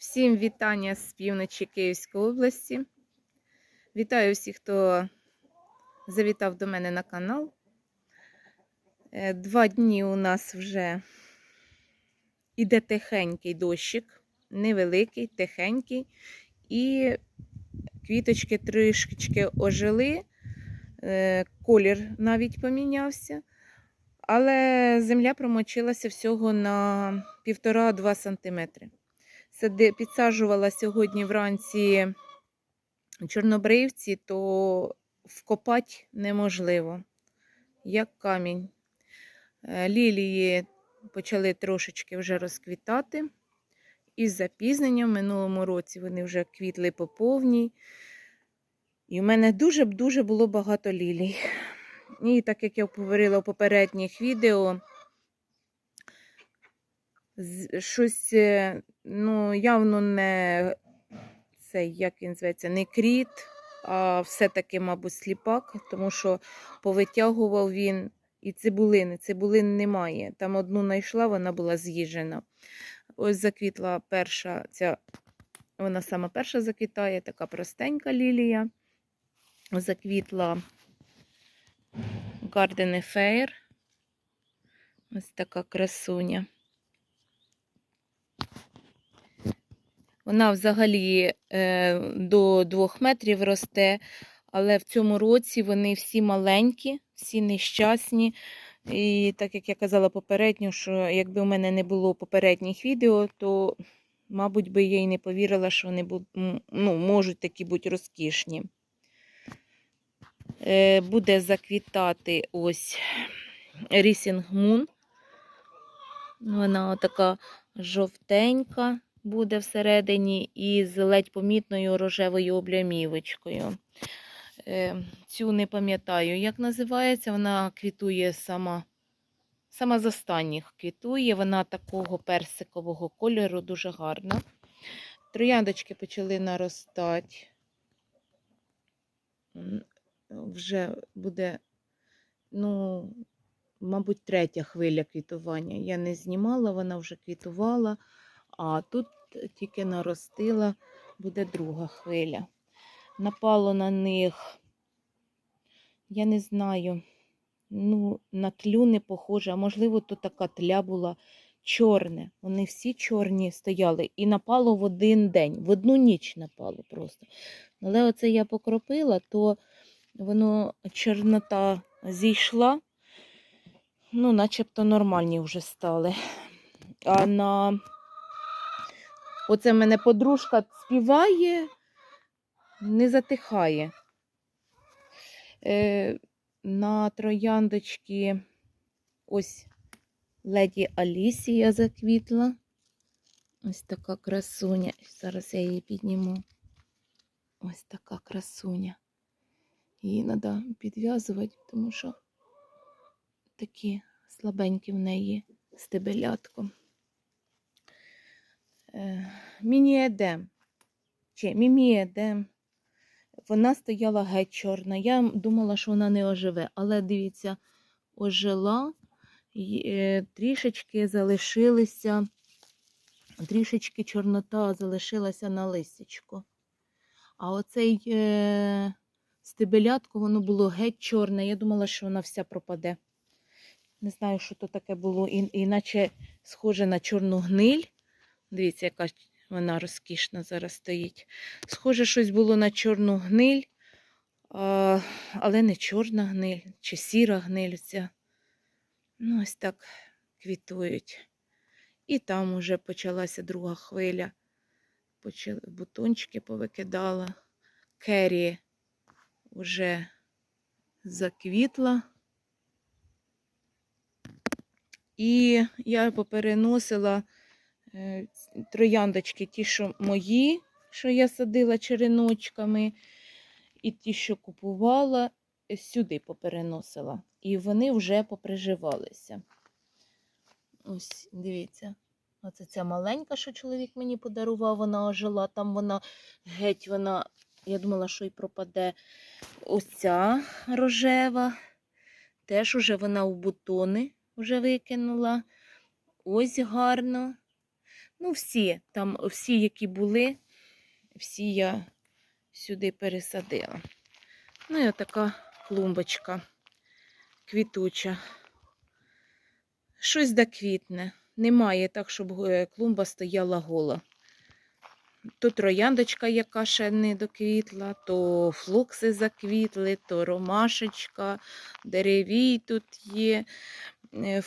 Всім вітання з півночі Київської області. Вітаю всіх, хто завітав до мене на канал. Е, Два дні у нас вже іде тихенький дощик, невеликий, тихенький. І квіточки трішки ожили, е, колір навіть помінявся. Але земля промочилася всього на 1,5-2 см. Сади, підсаджувала сьогодні вранці чорнобривці, то вкопати неможливо, як камінь. Е, Лілії почали трошечки вже розквітати. Із запізненням в минулому році вони вже квітли по повній. І в мене дуже-дуже було багато лілій. І так як я говорила у попередніх відео, щось е, ну, явно не цей, як він зветься, не кріт, а все-таки, мабуть, сліпак, тому що повитягував він і цибулини. Цибулин немає. Там одну знайшла, вона була з'їжджена. Ось заквітла перша, ця, вона сама перша заквітає, така простенька лілія. Заквітла Garden Fair. Ось така красуня. Вона взагалі е, до 2 метрів росте, але в цьому році вони всі маленькі, всі нещасні. І так як я казала попередньо, що якби у мене не було попередніх відео, то, мабуть, би я й не повірила, що вони ну, можуть такі бути розкішні. Е, буде заквітати ось Рісінг Мун. Вона така жовтенька буде всередині із ледь помітною рожевою облямівочкою. Е, Цю не пам'ятаю, як називається. Вона квітує сама, сама з останніх квітує. Вона такого персикового кольору, дуже гарна. Трояндочки почали наростати. Вже буде, ну, мабуть, третя хвиля квітування. Я не знімала, вона вже квітувала, а тут тільки наростила, буде друга хвиля. Напало на них, я не знаю, ну, на тлю не похоже, а можливо, то така тля була чорне. Вони всі чорні стояли і напало в один день, в одну ніч напало просто. Але оце я покропила, то воно чорнота зійшла, ну, начебто нормальні вже стали. А на оце в мене подружка співає, не затихає. Е, на трояндочки ось леді Алісія заквітла. Ось така красуня. Зараз я її підніму. Ось така красуня. Її треба підв'язувати, тому що такі слабенькі в неї стебелятко. Е, Мініедем. Чи міміедем. Вона стояла геть чорна. Я думала, що вона не оживе, але дивіться, ожила, е, трішечки залишилися, трішечки чорнота залишилася на листячку. А оцей е, стебелятко, воно було геть чорне. Я думала, що вона вся пропаде. Не знаю, що то таке було, і, іначе схоже на чорну гниль. Дивіться, яка вона розкішна зараз стоїть. Схоже, щось було на чорну гниль, але не чорна гниль чи сіра гниль. Ця. Ну, ось так квітують. І там уже почалася друга хвиля. Почали, бутончики повикидала. Керрі вже заквітла. І я попереносила трояндочки, ті, що мої, що я садила череночками, і ті, що купувала, е, сюди попереносила. І вони вже поприживалися. Ось, дивіться. Оце ця маленька, що чоловік мені подарував, вона ожила. Там вона геть, вона, я думала, що й пропаде. Ось ця рожева. Теж уже вона у бутони вже викинула. Ось гарно. Ну, всі, там всі, які були, всі я сюди пересадила. Ну і отака клумбочка квітуча. Щось да квітне. Немає так, щоб е, клумба стояла гола. То трояндочка, яка ще не доквітла, то флокси заквітли, то ромашечка, деревій тут є, е,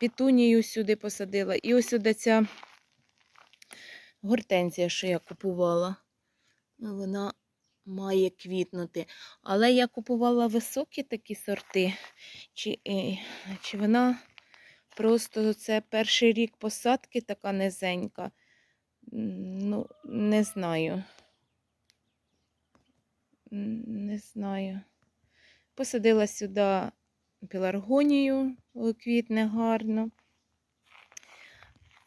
петунію сюди посадила. І ось сюди ця гортензія, що я купувала. Вона має квітнути. Але я купувала високі такі сорти, чи, е, чи вона просто це перший рік посадки така низенька. Ну, не знаю. Не знаю. Посадила сюди пеларгонію, квітне гарно.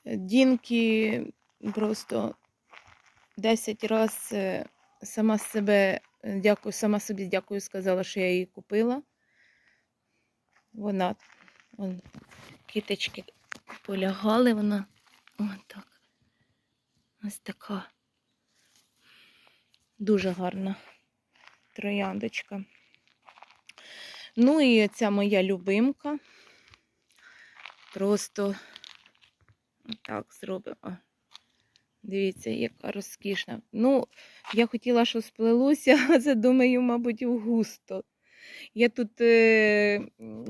Дінки просто 10 разів сама себе е, дякую, сама собі дякую сказала, що я її купила. Вона, вон, кіточки полягали, вона отак. Ось така. Дуже гарна трояндочка. Ну і ця моя любимка. Просто так зробимо. Дивіться, яка розкішна. Ну, я хотіла, щоб сплелося, а це, думаю, мабуть, в густо. Я тут, е,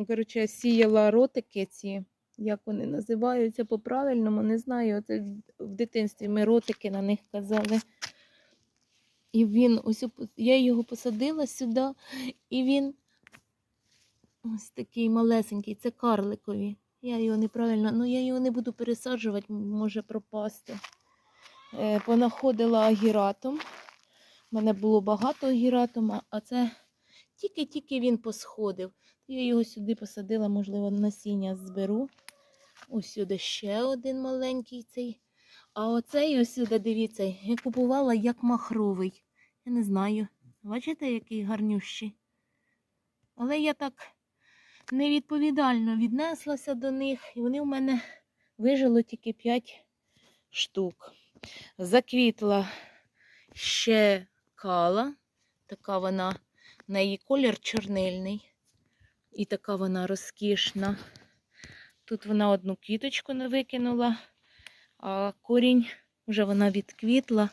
коротше, сіяла ротики ці, як вони називаються по-правильному, не знаю. Це в дитинстві ми ротики на них казали. І він, ось я його посадила сюди, і він ось такий малесенький, це карликові. Я його неправильно, ну я його не буду пересаджувати, може пропасти. Е, понаходила агіратом. У мене було багато агіратума, а це тільки-тільки він посходив. Я його сюди посадила, можливо, насіння зберу. Ось сюди ще один маленький цей. А оцей ось сюди, дивіться, я купувала як махровий. Я не знаю. Бачите, який гарнющий. Але я так невідповідально віднеслася до них, і вони в мене вижило тільки 5 штук. Заквітла ще кала. Така вона, в неї колір чорнильний. І така вона розкішна. Тут вона одну квіточку не викинула, а корінь вже вона відквітла.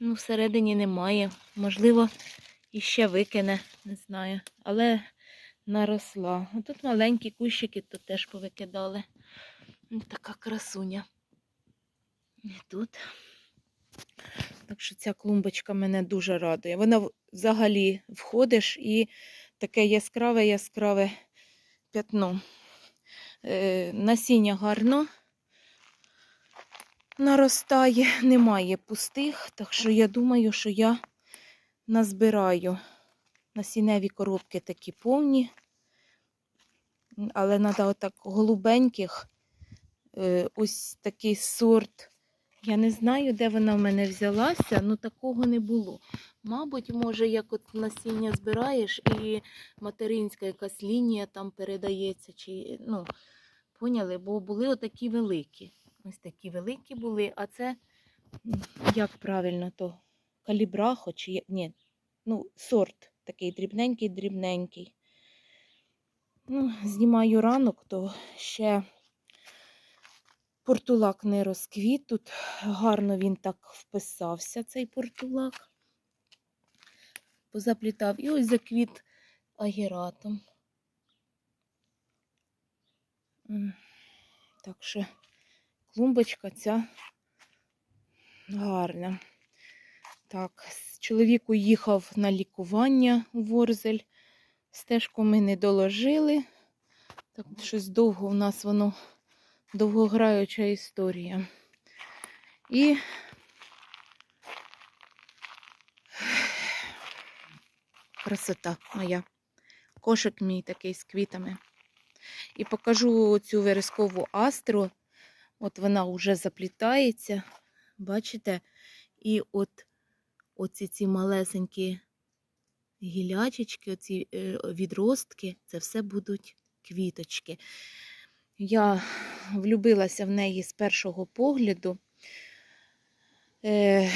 Ну, всередині немає. Можливо, іще викине, не знаю. Але наросла. А тут маленькі кущики тут теж повикидали. Така красуня. І тут. Так що ця клумбочка мене дуже радує. Вона взагалі входиш і таке яскраве, яскраве п'ятно. Е, насіння гарно наростає, немає пустих, так що я думаю, що я назбираю. Насінневі коробки такі повні, але треба отак голубеньких. Е, ось такий сорт. Я не знаю, де вона в мене взялася, але такого не було. Мабуть, може, як от насіння збираєш і материнська якась лінія там передається, чи, ну, поняли, бо були отакі великі. Ось такі великі були, а це, як правильно, то калібрахо, чи ні, ну, сорт такий дрібненький-дрібненький. Ну, знімаю ранок, то ще портулак не розквіт. Тут гарно він так вписався, цей портулак. Позаплітав. І ось заквіт агератом. Так що клумбочка ця гарна. Так, чоловік уїхав на лікування у Ворзель. Стежку ми не доложили. Так, щось довго у нас воно довгограюча історія. І красота моя. Кошик мій такий з квітами. І покажу цю верескову астру. От вона вже заплітається. Бачите? І от оці ці малесенькі гілячечки, оці е, відростки, це все будуть квіточки. Я влюбилася в неї з першого погляду. Е,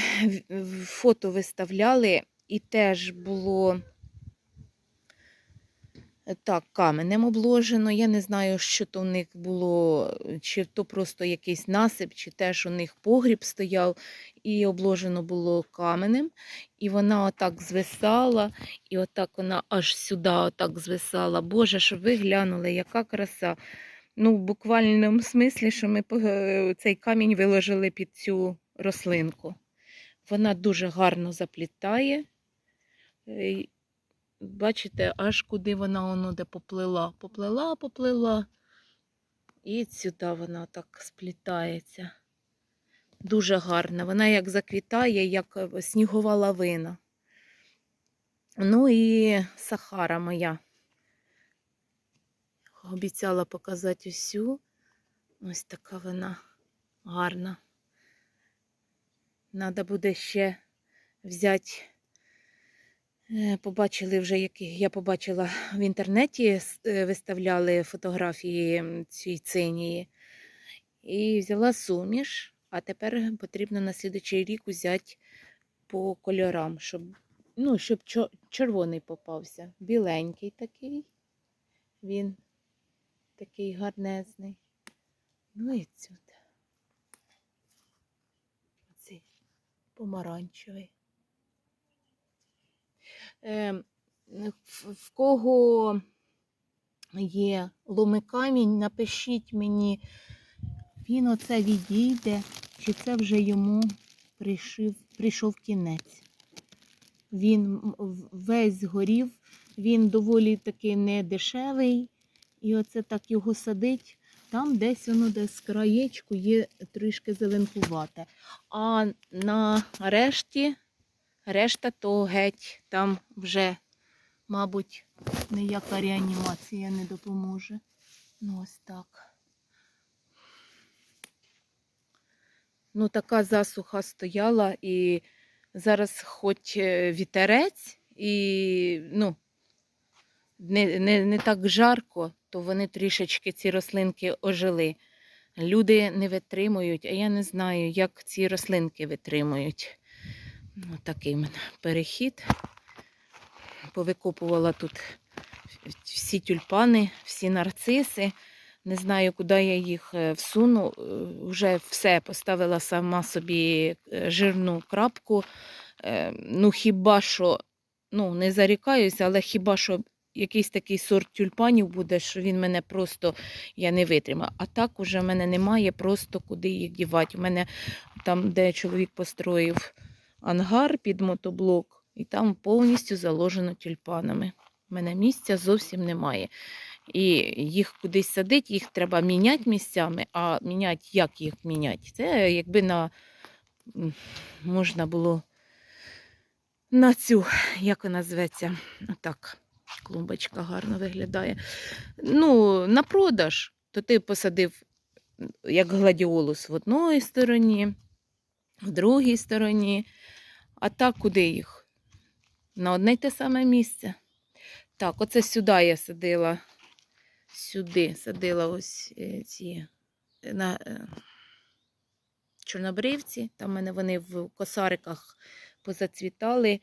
Фото виставляли, і теж було так, каменем обложено. Я не знаю, що то в них було, чи то просто якийсь насип, чи теж у них погріб стояв, і обложено було каменем. І вона отак звисала, і отак вона аж сюди отак звисала. Боже, щоб ви глянули, яка краса. Ну, в буквальному смислі, що ми е, цей камінь виложили під цю рослинку. Вона дуже гарно заплітає. Бачите, аж куди вона воно де поплила. Поплила, поплила. І сюди вона так сплітається. Дуже гарна. Вона як заквітає, як е, снігова лавина. Ну і Сахара моя. Обіцяла показати усю. Ось така вона гарна. Надо буде ще взяти. Е, Побачили вже, які я побачила в інтернеті, е, виставляли фотографії цієї цинії. І взяла суміш, а тепер потрібно на слідучий рік взяти по кольорам, щоб, ну, щоб червоний попався. Біленький такий. Він такий гарнезний. Ну і тут. Оцей помаранчевий. Е, в, кого є ломикамінь, напишіть мені, він оце відійде, чи це вже йому прийшов, прийшов кінець. Він весь згорів, він доволі таки не дешевий, і оце так його садить. Там десь воно десь краєчку є трішки зеленкувате. А на решті, решта то геть, там вже, мабуть, ніяка реанімація не допоможе. Ну, ось так. Ну, така засуха стояла, і зараз хоч е, вітерець, і ну, не, не, не так жарко, то вони трішечки ці рослинки ожили. Люди не витримують, а я не знаю, як ці рослинки витримують. Ну, такий мене перехід. Повикопувала тут всі тюльпани, всі нарциси. Не знаю, куди я їх е, всуну. Е, Вже все поставила сама собі е, жирну крапку. Ну, хіба що, ну, не зарікаюся, але хіба що якийсь такий сорт тюльпанів буде, що він мене просто я не витримаю. А так уже в мене немає просто куди їх дівати. У мене там, де чоловік построїв ангар під мотоблок, і там повністю заложено тюльпанами. У мене місця зовсім немає. І їх кудись садити, їх треба міняти місцями, а міняти, як їх міняти? Це якби на можна було на цю, як вона зветься, так, клумбочка гарно виглядає. Ну, на продаж, то ти посадив як гладіолус в одній стороні, в другій стороні. А так куди їх? На одне й те саме місце. Так, оце сюди я садила. Сюди садила ось е, ці е, на е, чорнобривці. Там в мене вони в косариках позацвітали.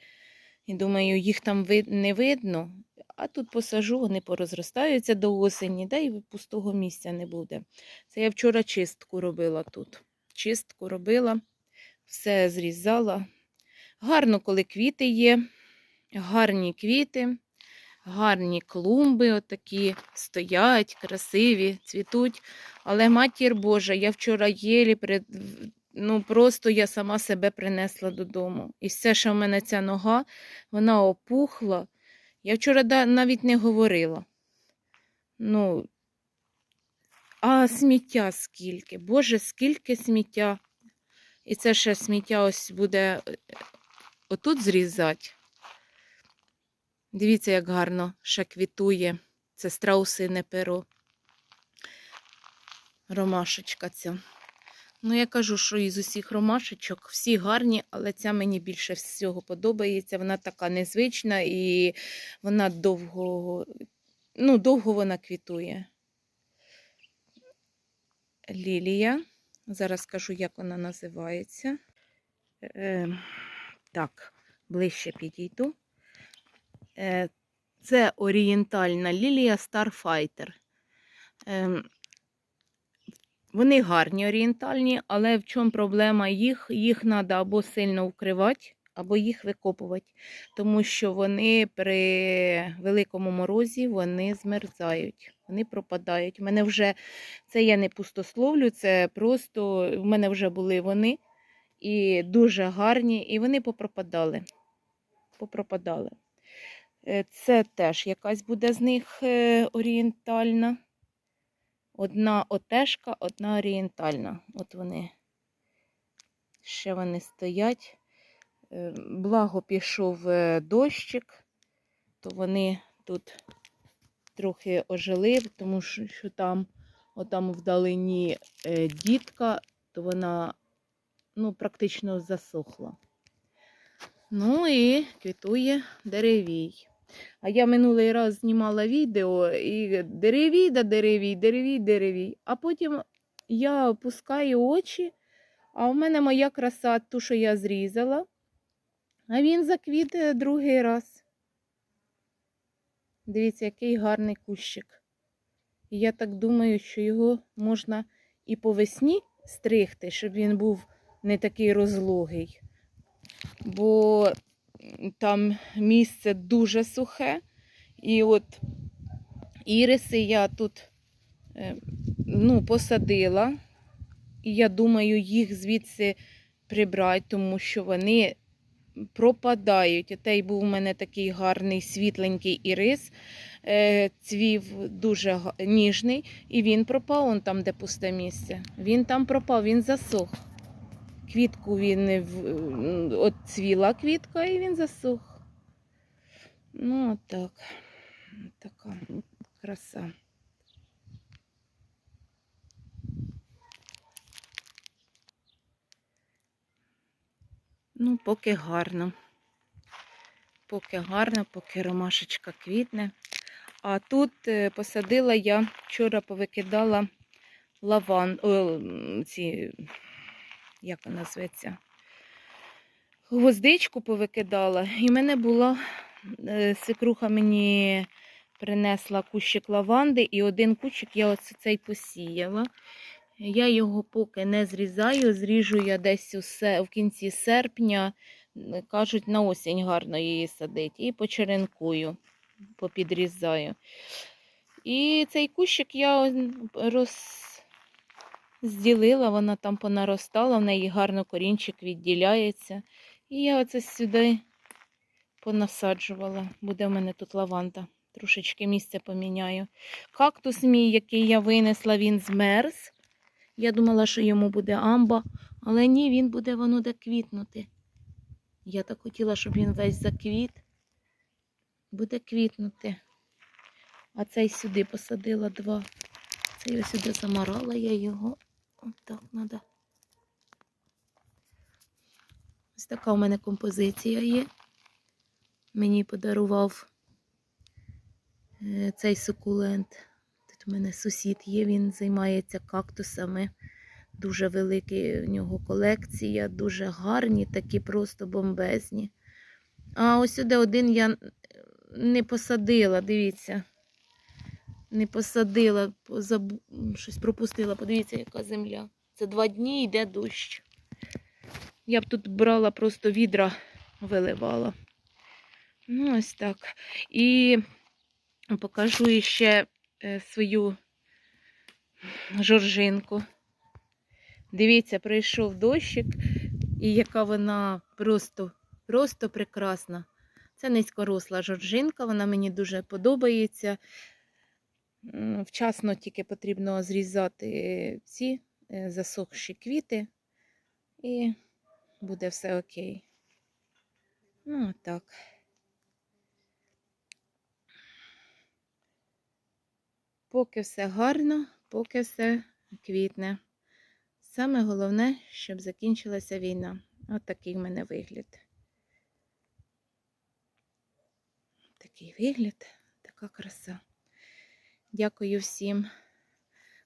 І думаю, їх там не видно. А тут посажу, вони порозростаються до осені, да і пустого місця не буде. Це я вчора чистку робила тут. Чистку робила, все зрізала. Гарно, коли квіти є, гарні квіти, гарні клумби отакі стоять, красиві, цвітуть. Але матір Божа, я вчора єлі ну просто я сама себе принесла додому. І все, що в мене ця нога, вона опухла. Я вчора навіть не говорила. Ну, а сміття скільки? Боже, скільки сміття. І це ще сміття ось буде отут зрізати. Дивіться, як гарно ще квітує. Це страусине перо. Ромашечка ця. Ну, я кажу, що із усіх ромашечок всі гарні, але ця мені більше всього подобається. Вона така незвична і вона довго, ну, довго вона квітує. лілія. Зараз скажу, як вона називається. Е, так, ближче підійду. Е, це орієнтальна лілія Starfighter. Е, вони гарні орієнтальні, але в чому проблема їх? Їх треба або сильно вкривати, або їх викопувати, тому що вони при великому морозі вони змерзають, вони пропадають. У мене вже це я не пустословлю, це просто в мене вже були вони і дуже гарні, і вони попропадали. попропадали. Е, Це теж якась буде з них е, орієнтальна. Одна отешка, одна орієнтальна. От вони. Ще вони стоять. Е, Благо пішов дощик, то вони тут трохи ожили, тому що, там, отам вдалині дітка, то вона ну, практично засохла. Ну і квітує деревій. А я минулий раз знімала відео і деревій да деревій, деревій, деревій. А потім я опускаю очі, а в мене моя краса, ту, що я зрізала, а він заквіт другий раз. Дивіться, який гарний кущик. І я так думаю, що його можна і по весні стригти, щоб він був не такий розлогий. Бо там місце дуже сухе. І от іриси я тут е, ну, посадила. І я думаю, їх звідси прибрати, тому що вони пропадають. Отей був у мене такий гарний світленький ірис, е, цвів дуже ніжний, і він пропав он там, де пусте місце. Він там пропав, він засох. Квітку він от цвіла квітка і він засох. Ну, так. Така краса. Ну, поки гарно. Поки гарно, поки ромашечка квітне. А тут е, посадила я, вчора повикидала лаван, о, ці, як вона зветься, гвоздичку повикидала. І в мене була, е, свекруха мені принесла кущик лаванди, і один кущик я оце цей посіяла. Я його поки не зрізаю, зріжу я десь у се- в кінці серпня. Кажуть, на осінь гарно її садить. І почеренкую, попідрізаю. І цей кущик я розділила, вона там понаростала, в неї гарно корінчик відділяється. І я оце сюди понасаджувала. Буде в мене тут лаванда. Трошечки місце поміняю. Кактус мій, який я винесла, він змерз. Я думала, що йому буде амба, але ні, він буде воно де квітнути. Я так хотіла, щоб він весь заквіт. Буде квітнути. А цей сюди посадила два. Цей ось сюди замарала я його. От так треба. Ось така у мене композиція є. Мені подарував е, цей сукулент. Тут у мене сусід є, він займається кактусами. Дуже велика у нього колекція, дуже гарні, такі просто бомбезні. А ось сюди один я не посадила, дивіться. Не посадила, позабу... щось пропустила. Подивіться, яка земля. Це два дні йде дощ. Я б тут брала просто відра, виливала. Ну, ось так. І покажу ще е, свою жоржинку. Дивіться, прийшов дощик, і яка вона просто, просто прекрасна. Це низькоросла жоржинка, вона мені дуже подобається. Вчасно тільки потрібно зрізати ці е, засохші квіти, і буде все окей. Ну, отак. Поки все гарно, поки все квітне. Саме головне, щоб закінчилася війна. От такий в мене вигляд. Такий вигляд, така краса. Дякую всім,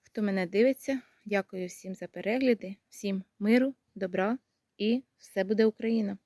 хто мене дивиться. Дякую всім за перегляди, всім миру, добра і все буде Україна!